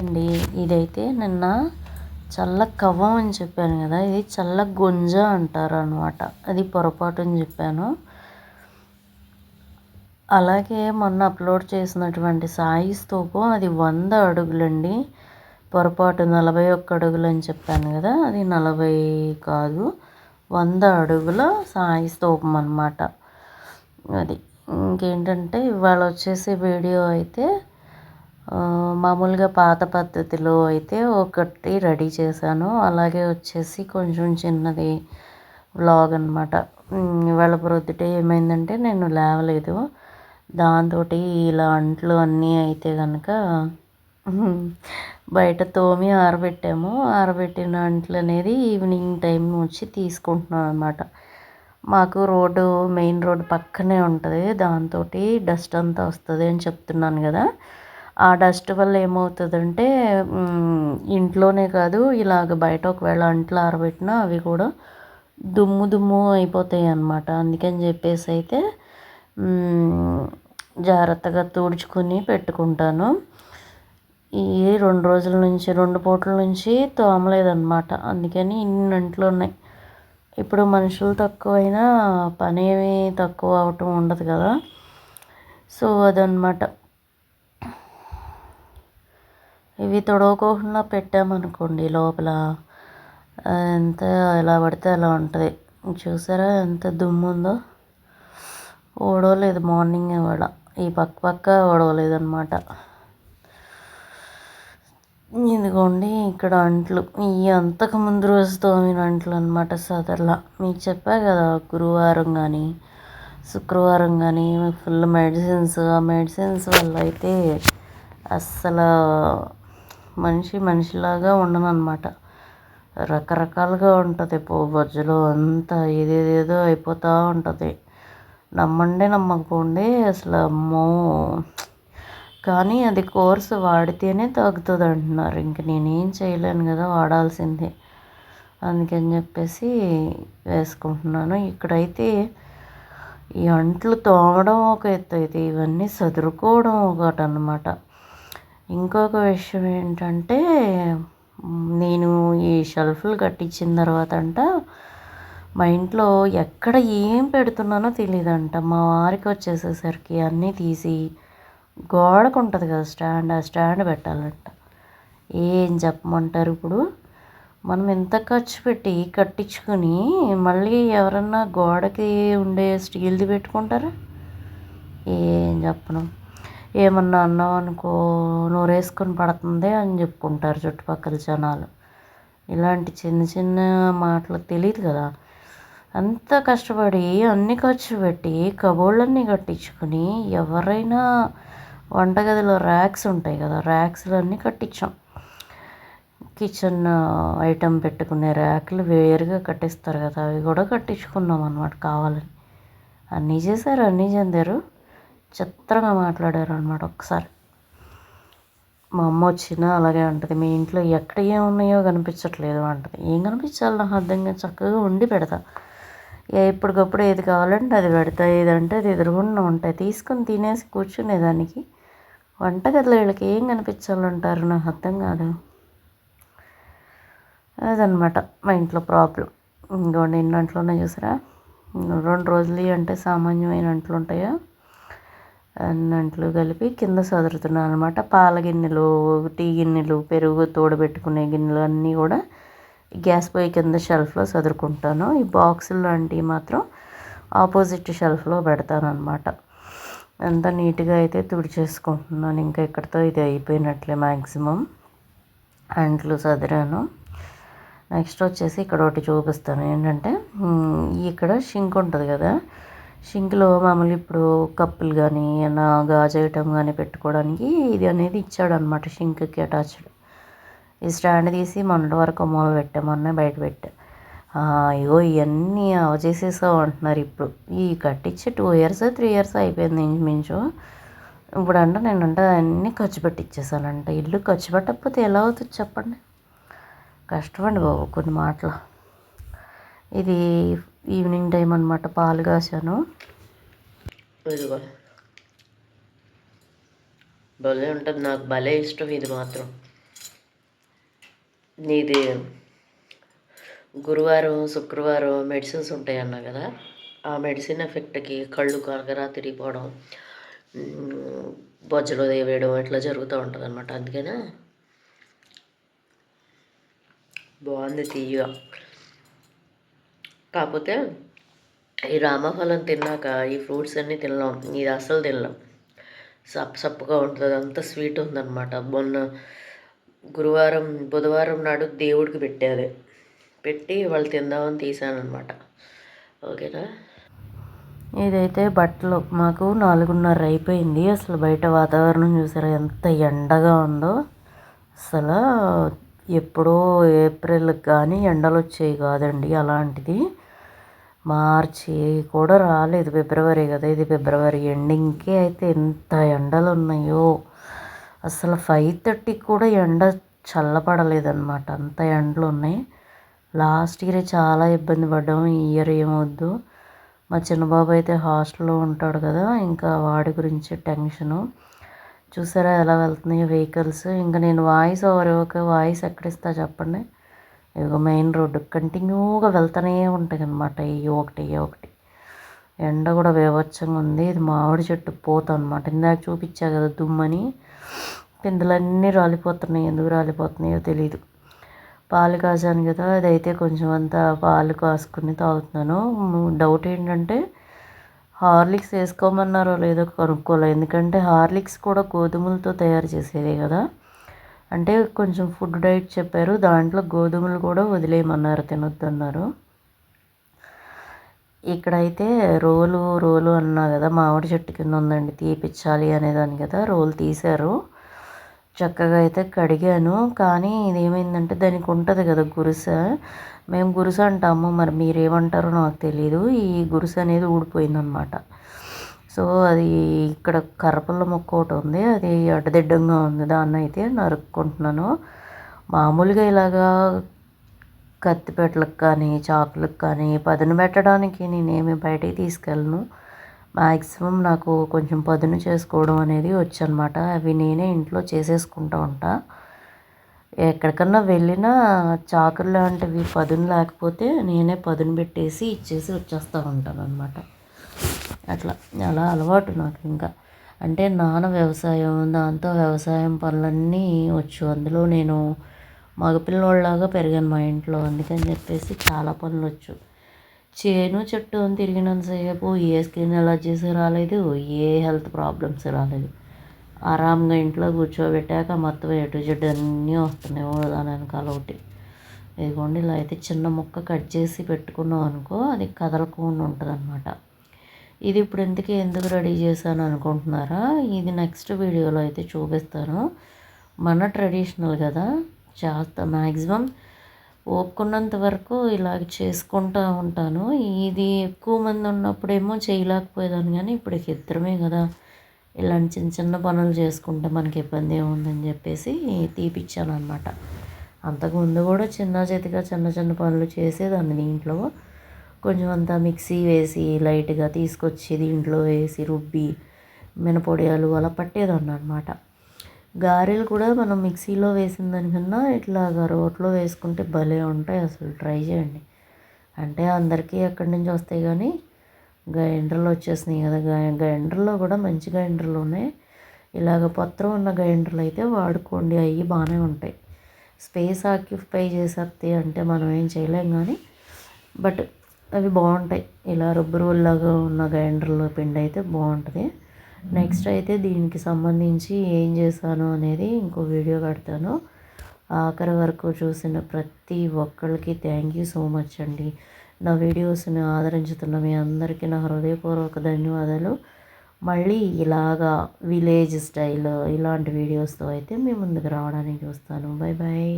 అండి. ఇదైతే నిన్న చల్ల కవ్వం అని చెప్పాను కదా ఇది చల్ల గుంజ అంటారు అనమాట అది పొరపాటు అని చెప్పాను. అలాగే మొన్న అప్లోడ్ చేసినటువంటి సాయి స్తూపం అది వంద అడుగులండి. పొరపాటు నలభై ఒక్క అడుగులు అని చెప్పాను కదా అది నలభై కాదు వంద అడుగుల సాయి స్తూపం అనమాట అది ఇంకేంటంటే ఇవాళ వచ్చేసి వీడియో అయితే మామూలుగా పాత పద్ధతిలో అయితే ఒకటి రెడీ చేశాను. అలాగే వచ్చేసి కొంచెం చిన్నది వ్లాగ్ అనమాట ఇవాళ ప్రొద్దుటే ఏమైందంటే నేను లేవలేదు. దాంతో ఇలా అంట్లు అన్నీ అయితే కనుక బయట తోమి ఆరబెట్టాము. ఆరబెట్టిన అంట్లు అనేది ఈవినింగ్ టైం వచ్చి తీసుకుంటున్నాం అనమాట మాకు రోడ్డు మెయిన్ రోడ్డు పక్కనే ఉంటుంది. దాంతో డస్ట్ అంతా వస్తుంది అని చెప్తున్నాను కదా. ఆ డస్ట్ వల్ల ఏమవుతుందంటే ఇంట్లోనే కాదు ఇలాగ బయట ఒకవేళ అంట్లు ఆరబెట్టినా అవి కూడా దుమ్ము దుమ్ము అయిపోతాయి అన్నమాట. అందుకని చెప్పేసి అయితే జాగ్రత్తగా తుడుచుకుని పెట్టుకుంటాను. ఈ రెండు రోజుల నుంచి రెండు పూటల నుంచి తోమలేదన్నమాట. అందుకని ఇన్ని అంట్లు ఉన్నాయి. ఇప్పుడు మనుషులు తక్కువైనా పని ఏమీ తక్కువ అవటం ఉండదు కదా. సో అదనమాట ఇవి తొడవకోకుండా పెట్టామనుకోండి లోపల. ఎంత ఎలా పడితే అలా ఉంటుంది. చూసారా ఎంత దుమ్ము ఉందో ఓడవలేదు మార్నింగ్ ఇవాళ. ఈ పక్క పక్క ఓడవలేదు అనమాట ఇదిగోండి ఇక్కడ అంట్లు. ఈ అంతకు ముందు రోజు తోమిన అంట్లు అనమాట సదర్లా. మీకు చెప్పా కదా గురువారం కానీ శుక్రవారం కానీ ఫుల్ మెడిసిన్స్. ఆ మెడిసిన్స్ వల్ల అయితే అస్సలు మనిషి మనిషిలాగా ఉండనన్నమాట. రకరకాలుగా ఉంటుంది. బొజ్జులో అంతా ఏదేదేదో అయిపోతూ ఉంటుంది. నమ్మండి నమ్మకపోండి అసలు అమ్మో. కానీ అది కోర్సు వాడితేనే తగ్గుతుంది అంటున్నారు. ఇంక నేనేం చేయలేను కదా వాడాల్సిందే. అందుకని చెప్పేసి వేసుకుంటున్నాను. ఇక్కడైతే ఈ అంట్లు తోమడం ఒక ఎత్తు అయితే ఇవన్నీ సదురుకోవడం ఒకటి అనమాట ఇంకొక విషయం ఏంటంటే నేను ఈ షెల్ఫ్లు కట్టించిన తర్వాత అంట మా ఇంట్లో ఎక్కడ ఏం పెడుతున్నానో తెలియదంట మా వారికి వచ్చేసేసరికి అన్నీ తీసి గోడకు ఉంటుంది కదా స్టాండ్ ఆ స్టాండ్ పెట్టాలంట. ఏం చెప్పమంటారు ఇప్పుడు? మనం ఎంత ఖర్చు పెట్టి కట్టించుకుని మళ్ళీ ఎవరన్నా గోడకి ఉండే స్టీల్ది పెట్టుకుంటారా? ఏం చెప్పను. ఏమన్నా అన్నావు అనుకో నోరేసుకొని పడుతుంది అని చెప్పుకుంటారు చుట్టుపక్కల జనాలు. ఇలాంటి చిన్న చిన్న మాటలు తెలియదు కదా. అంత కష్టపడి అన్ని ఖర్చు పెట్టి కబోర్డ్లన్నీ కట్టించుకుని ఎవరైనా వంటగదిలో ర్యాక్స్ ఉంటాయి కదా ర్యాక్స్లు అన్నీ కట్టించాం. కిచెన్ ఐటెం పెట్టుకునే ర్యాక్లు వేరుగా కట్టిస్తారు కదా అవి కూడా కట్టించుకున్నాం అనమాట కావాలని. అన్నీ చేశారు అన్నీ చెందారు. చిత్రంగా మాట్లాడారు అనమాట ఒకసారి. మా అమ్మ వచ్చినా అలాగే ఉంటుంది మీ ఇంట్లో ఎక్కడ ఏమున్నాయో కనిపించట్లేదు అంటది. ఏం కనిపించాలి? నాకు అర్థంగా చక్కగా వండి పెడతా. ఎప్పటికప్పుడు ఏది కావాలంటే అది పెడతా. ఏదంటే అది ఎదురుగుండా ఉంటాయి. తీసుకొని తినేసి కూర్చునేదానికి వంటగదిలో వీళ్ళకి ఏం కనిపించాలంటారు? నాకు అర్థం కాదు. అదనమాట మా ఇంట్లో ప్రాబ్లం. ఇంకోండి ఎన్ని అంట్లోనే చూసారా రెండు రోజులు అంటే సామాన్యమైన అంట్లు ఉంటాయా? అన్నట్లు కలిపి కింద సదురుతున్నాను అనమాట పాల గిన్నెలు టీ గిన్నెలు పెరుగు తోడబెట్టుకునే గిన్నెలు అన్నీ కూడా గ్యాస్ పొయ్యి కింద షెల్ఫ్లో సదురుకుంటాను. ఈ బాక్సులు లాంటివి మాత్రం ఆపోజిట్ షెల్ఫ్లో పెడతాను అనమాట ఎంత నీట్గా అయితే తుడిచేసుకుంటున్నాను. ఇంకా ఇక్కడితో ఇది అయిపోయినట్లే మ్యాక్సిమం అంట్లు సదిరాను. నెక్స్ట్ వచ్చేసి ఇక్కడ ఒకటి చూపిస్తాను. ఏంటంటే ఇక్కడ షింక్ ఉంటుంది కదా షింక్లో మామూలు ఇప్పుడు కప్పులు కానీ ఏమైనా గాజు ఐటమ్ కానీ పెట్టుకోవడానికి ఇది అనేది ఇచ్చాడు అనమాట షింక్కి అటాచ్డ్. ఈ స్టాండ్ తీసి మొన్నటి వరకు మూల పెట్టా మొన్న బయట పెట్టా. అయ్యో ఇవన్నీ అవచేసేసావు అంటున్నారు ఇప్పుడు. ఈ కట్టించి టూ ఇయర్స్ త్రీ ఇయర్స్ అయిపోయింది ఇంచుమించు. ఇప్పుడు అంటే నేనంటే అన్నీ ఖర్చు పెట్టిచ్చేసానంట. ఇల్లు ఖర్చు పెట్టకపోతే ఎలా అవుతుంది చెప్పండి? కష్టమండి బాబు కొన్ని మాటలు. ఇది ఈవినింగ్ టైం అనమాట పాలు కాసాను ఇదిగో. భలే ఉంటుంది నాకు భలే ఇష్టం ఇది మాత్రం. నీది గురువారం శుక్రవారం మెడిసిన్స్ ఉంటాయి అన్నా కదా ఆ మెడిసిన్ ఎఫెక్ట్కి కళ్ళు కరగరా తిరిగిపోవడం బొజ్జలు వేయడం ఇట్లా జరుగుతూ ఉంటుంది అనమాట అందుకనే? బాగుంది తీయగా కాకపోతే ఈ రామఫలం తిన్నాక ఈ ఫ్రూట్స్ అన్నీ తినలేం. ఇది అసలు తినలేం. సప్ సప్పుగా ఉంటుంది. అంత స్వీట్ ఉందన్నమాట. మొన్న గురువారం బుధవారం నాడు దేవుడికి పెట్టేది పెట్టి వాళ్ళు తిందామని తీసానమాట ఓకేనా? ఇదైతే బట్టలు. మాకు నాలుగున్నర అయిపోయింది. అసలు బయట వాతావరణం చూసారా ఎంత ఎండగా ఉందో. అసలు ఎప్పుడో ఏప్రిల్ కానీ ఎండలు వచ్చేవి కాదండి. అలాంటిది. మార్చి కూడా రాలేదు ఫిబ్రవరి కదా ఇది ఫిబ్రవరి ఎండింగ్కి అయితే ఎంత ఎండలు ఉన్నాయో అసలు ఫైవ్ థర్టీకి కూడా ఎండ చల్లపడలేదన్నమాట అంత ఎండలు ఉన్నాయి లాస్ట్ ఇయర్ చాలా ఇబ్బంది పడ్డాము ఈ ఇయర్ ఏమొద్దు మా చిన్నబాబు అయితే హాస్టల్లో ఉంటాడు కదా ఇంకా వాడి గురించి టెన్షను. చూసారా ఎలా వెళ్తున్నాయో వెహికల్స్. ఇంకా నేను వాయిస్ ఓవర్ ఇవ్వక వాయిస్ ఎక్కడిస్తా చెప్పండి. ఇదిగో మెయిన్ రోడ్డు కంటిన్యూగా వెళ్తూనే ఉంటాయి అనమాట ఏ ఒకటి ఏ ఒకటి. ఎండ కూడా వేవచ్చంగా ఉంది. ఇది మామిడి చెట్టు పోత అనమాట ఇందాక చూపించా కదా దుమ్మని. పిందులన్నీ రాలిపోతున్నాయి. ఎందుకు రాలిపోతున్నాయో తెలియదు పాలు కాసాను కదా. అదైతే కొంచెం అంత పాలు కాసుకుని తాగుతున్నాను. డౌట్ ఏంటంటే హార్లిక్స్ వేసుకోమన్నారో లేదో కనుక్కోలే. ఎందుకంటే హార్లిక్స్ కూడా గోధుమలతో తయారు చేసేదే కదా. అంటే కొంచెం ఫుడ్ డైట్ చెప్పారు. దాంట్లో గోధుమలు కూడా వదిలేయమన్నారు తినొద్దన్నారు. ఇక్కడైతే రోలు రోలు అన్నా కదా మామిడి చెట్టు కింద ఉందండి తీపిచ్చాలి అనేదాన్ని కదా రోలు తీశారు. చక్కగా అయితే కడిగాను. కానీ ఇదేమైందంటే దానికి ఉంటుంది కదా గురుస. మేము గురుస అంటాము మరి మీరేమంటారో నాకు తెలియదు ఈ గురుస అనేది ఊడిపోయిందనమాట సో అది ఇక్కడ కర్రపుల్ల మొక్క ఒకటి ఉంది. అది అడ్డదిడ్డంగా ఉంది. దాన్ని అయితే నరుక్కుంటున్నాను. మామూలుగా ఇలాగా కత్తిపెట్టలకు కానీ చాకులకు కానీ పదును పెట్టడానికి నేనేమి బయటికి తీసుకెళ్ళను. మ్యాక్సిమం నాకు కొంచెం పదును చేసుకోవడం అనేది వచ్చనమాట అవి నేనే ఇంట్లో చేసేసుకుంటూ ఉంటా. ఎక్కడికన్నా వెళ్ళినా చాకులు లాంటివి పదును లేకపోతే నేనే పదును పెట్టేసి ఇచ్చేసి వచ్చేస్తూ ఉంటాను అనమాట అట్లా. అలా అలవాటు నాకు ఇంకా. అంటే నాన్న వ్యవసాయం దాంతో వ్యవసాయం పనులన్నీ వచ్చు. అందులో నేను మగపిల్లోళ్ళలాగా పెరిగాను మా ఇంట్లో. అందుకని చెప్పేసి చాలా పనులు వచ్చు. చేను చెట్టు అని తిరిగినంతసేపు ఏ స్కిన్ ఎలర్జీస్ రాలేదు ఏ హెల్త్ ప్రాబ్లమ్స్ రాలేదు. ఆరాంగా ఇంట్లో కూర్చోబెట్టాక మొత్తం ఎటు జెడ్ అన్నీ వస్తున్నాయి దాని వెనకాల ఒకటి. ఇదిగోండి ఇలా అయితే చిన్న ముక్క కట్ చేసి పెట్టుకున్నాం అనుకో అది కదలకుండా ఉంటుంది అనమాట ఇది ఇప్పుడు ఎందుకు ఎందుకు రెడీ చేశాను అనుకుంటున్నారా? ఇది నెక్స్ట్ వీడియోలో అయితే చూపిస్తాను. మన ట్రెడిషనల్ కదా. చేస్తా మ్యాక్సిమం ఓపుకున్నంత వరకు ఇలాగ చేసుకుంటూ ఉంటాను. ఇది ఎక్కువ మంది ఉన్నప్పుడేమో చేయలేకపోయేదాన్ని కానీ ఇప్పుడు ఇద్దరమే కదా. ఇలాంటి చిన్న చిన్న పనులు చేసుకుంటే మనకి ఇబ్బంది ఏముందని చెప్పేసి తీపిచ్చాను అనమాట అంతకుముందు కూడా చిన్న చేతిగా చిన్న చిన్న పనులు చేసేదాన్ని దీంట్లో. కొంచెం అంతా మిక్సీ వేసి లైట్గా తీసుకొచ్చి దీంట్లో వేసి రుబ్బి మినపొడియాలు అలా పట్టేదాన్ని అనమాట గారెలు కూడా మనం మిక్సీలో వేసిన దానికన్నా ఇట్లాగా రోట్లో వేసుకుంటే భలే ఉంటాయి అసలు. ట్రై చేయండి. అంటే అందరికీ ఎక్కడి నుంచి వస్తాయి కానీ గ్రైండర్లు వచ్చేసినాయి కదా. గ్రైండర్లో కూడా మంచి గ్రైండర్లు ఉన్నాయి ఇలాగ పత్రం ఉన్న గ్రైండర్లు అయితే వాడుకోండి. అవి బాగానే ఉంటాయి. స్పేస్ ఆక్యుపై చేసేస్తే అంటే మనం ఏం చేయలేం కానీ బట్ అవి బాగుంటాయి. ఇలా రుబ్బు రోల్లాగా ఉన్న గ్రైండర్లో పిండి అయితే బాగుంటుంది. నెక్స్ట్ అయితే దీనికి సంబంధించి ఏం చేశాను అనేది ఇంకో వీడియో పెడతాను ఆఖరి వరకు చూసిన ప్రతి ఒక్కరికి థ్యాంక్ యూ సో మచ్ అండి. నా వీడియోస్ని ఆదరించుతున్న మీ అందరికీ నా హృదయపూర్వక ధన్యవాదాలు. మళ్ళీ ఇలాగా విలేజ్ స్టైల్ ఇలాంటి వీడియోస్తో అయితే మీ ముందుకు రావడానికి చూస్తాను బాయ్ బాయ్